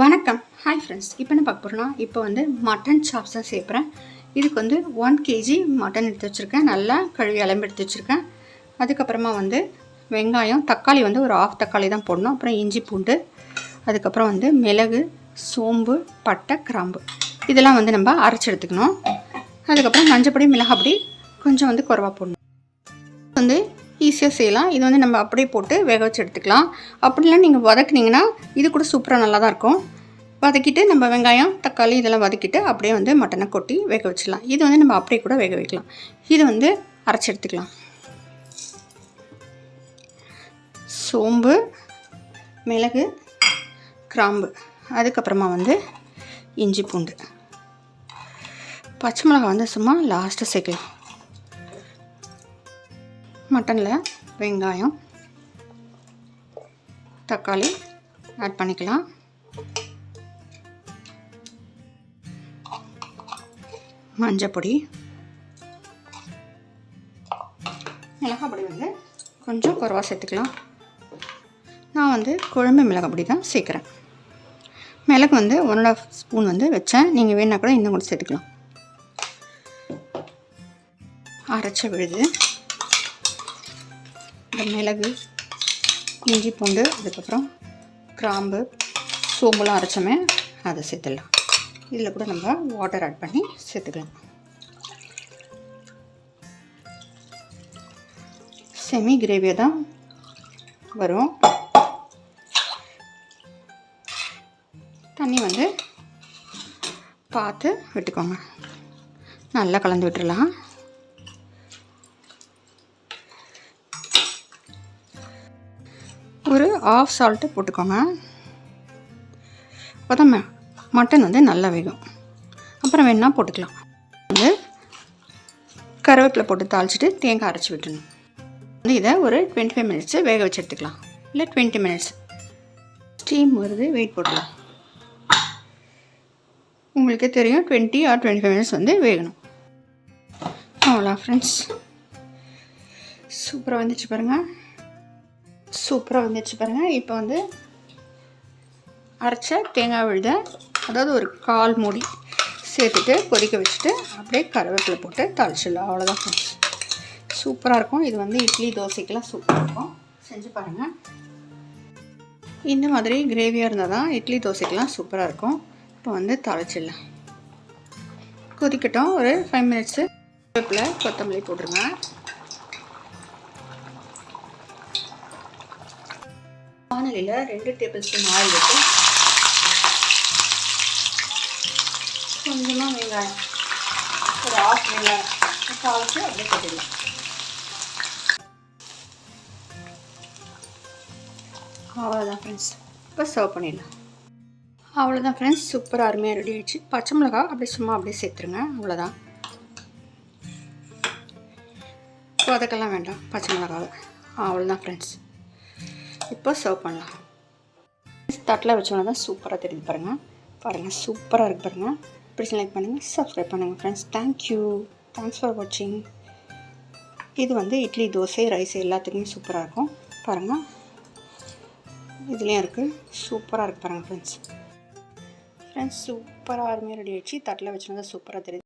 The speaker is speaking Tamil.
வணக்கம். ஹாய் ஃப்ரெண்ட்ஸ் இப்போ என்ன பார்க்க போகிறோன்னா இப்போ வந்து மட்டன் சாப்ஸ் தான் சேர்க்குறேன் இதுக்கு வந்து ஒன் கேஜி மட்டன் எடுத்து வச்சுருக்கேன். நல்லா கழுவி அலம்பு எடுத்து வச்சுருக்கேன். அதுக்கப்புறமா வந்து வெங்காயம் தக்காளி வந்து ஒரு ஆஃப் தக்காளி தான் போடணும். அப்புறம் இஞ்சி பூண்டு அதுக்கப்புறம் வந்து மிளகு சோம்பு பட்டை கிராம்பு. இதெல்லாம் வந்து நம்ம அரைச்சி எடுத்துக்கணும். அதுக்கப்புறம் மஞ்சப்பொடி மிளகாப்பொடி கொஞ்சம் வந்து குறவாக போடணும். வந்து ஈஸியாக செய்யலாம். இது வந்து நம்ம அப்படியே போட்டு வேக வச்சு எடுத்துக்கலாம். அப்படிலாம் நீங்கள் வதக்குனீங்கன்னா இது கூட சூப்பராக நல்லா தான் இருக்கும். வதக்கிட்டு நம்ம வெங்காயம் தக்காளி இதெல்லாம் வதக்கிட்டு அப்படியே வந்து மட்டனை கொட்டி வேக வச்சிடலாம். இது வந்து நம்ம அப்படியே கூட வேக வைக்கலாம். இது வந்து அரைச்சி எடுத்துக்கலாம். சோம்பு மிளகு கிராம்பு அதுக்கப்புறமா வந்து இஞ்சி பூண்டு. பச்சை மிளகாய் வந்து சும்மா லாஸ்ட்டாக சேர்க்கலாம். மட்டனில் வெங்காயம் தக்காளி ஆட் பண்ணிக்கலாம். மஞ்சப்பொடி மிளகாப்பொடி மிளகாய் பொடி வந்து கொஞ்சம் குறவாக சேர்த்துக்கலாம். நான் வந்து குழம்பு மிளகாய் பொடி தான் சேர்க்குறேன். மிளகு வந்து ஒன் அண்ட் ஆஃப் ஸ்பூன் வந்து வச்சேன். நீங்கள் வேணா கூட இன்னும் கூட சேர்த்துக்கலாம். அரைச்ச விழுது. இந்த மிளகு இஞ்சி பூண்டு அதுக்கப்புறம் கிராம்பு சோம்புலாம் அரைச்சோமே அதை சேர்த்துடலாம். இதில் கூட நம்ம வாட்டர் ஆட் பண்ணி சேர்த்துக்கலாம். செமி கிரேவியாக தான் வரும். தண்ணி வந்து பார்த்து விட்டுக்கோங்க. நல்லா கலந்து விட்டுடலாம் ஒரு ஆஃப் சால்ட்டு போட்டுக்கோங்க. அப்போ மட்டன் வந்து நல்லா வேகும். அப்புறம் வேணால் போட்டுக்கலாம். வந்து கருவேப்பிலை போட்டு தாளிச்சிட்டு தேங்காய் அரைச்சி விட்டுணும். வந்து இதை ஒரு டுவெண்ட்டி ஃபைவ் மினிட்ஸு வேக வச்சு எடுத்துக்கலாம். இல்லை டுவெண்ட்டி மினிட்ஸ் ஸ்டீம் வருது வெயிட் போடலாம். உங்களுக்கே தெரியும் twenty or twenty five minutes வந்து வேகணும். அவ்வளோ ஃப்ரெண்ட்ஸ் சூப்பராக வந்துச்சு பாருங்கள் சூப்பராக வந்துச்சு பாருங்கள் இப்போ வந்து அரைச்ச தேங்காய் விழுத. அதாவது ஒரு கால் மூடி சேர்த்துட்டு கொதிக்க வச்சுட்டு அப்படியே கருவேப்பிலை போட்டு தாளிச்சிடலாம். அவ்வளோதான் ஃப்ரெண்ட்ஸ் சூப்பராக இருக்கும். இது வந்து இட்லி தோசைக்கெலாம் சூப்பராக இருக்கும். செஞ்சு பாருங்கள் இந்த மாதிரி கிரேவியாக இருந்தால் தான் இட்லி தோசைக்கெல்லாம் சூப்பராக இருக்கும். இப்போ வந்து தாளிச்சிடலாம். கொதிக்கட்டும். ஒரு ஃபைவ் மினிட்ஸு கருவேப்பிலை கொத்தமல்லி போட்டுருங்க. வானலியில் ரெண்டு டேபிள் ஸ்பூன் ஆயில் விட்டு கொஞ்சமாக வெங்காயம். ஒரு ஆஃப் வெங்காயம். தாளித்து அப்படியே கட்டிடலாம் அவ்வளோதான் ஃப்ரெண்ட்ஸ் இப்போ சர்வ் பண்ணிடலாம். அவ்வளோதான் ஃப்ரெண்ட்ஸ் சூப்பராக அருமையாக ரெடி ஆயிடுச்சு. பச்சை மிளகா அப்படியே சும்மா அப்படியே சேர்த்துருங்க. அவ்வளோதான் வதக்கெல்லாம் வேண்டாம். பச்சை மிளகாவை. அவ்வளோதான் ஃப்ரெண்ட்ஸ் இப்போ சர்வ் பண்ணலாம். தட்டில் வச்சோன்னா தான் சூப்பராக தெரியுது பாருங்கள் பாருங்கள் சூப்பராக இருக்கு பாருங்கள் பிடிச்சி லைக் பண்ணுங்கள் சப்ஸ்கிரைப் பண்ணுங்கள் ஃப்ரெண்ட்ஸ் தேங்க்யூ தேங்க்ஸ் ஃபார் வாட்சிங் இது வந்து இட்லி தோசை ரைஸ் எல்லாத்துக்குமே சூப்பராக இருக்கும். பாருங்கள் இதுலேயும் இருக்குது சூப்பராக இருக்குது பாருங்கள் ஃப்ரெண்ட்ஸ் ஃப்ரெண்ட்ஸ் சூப்பராக அருமையாக ரெடி ஆகிடுச்சு தட்டில் வச்சுருந்தா சூப்பராக தெரியுது.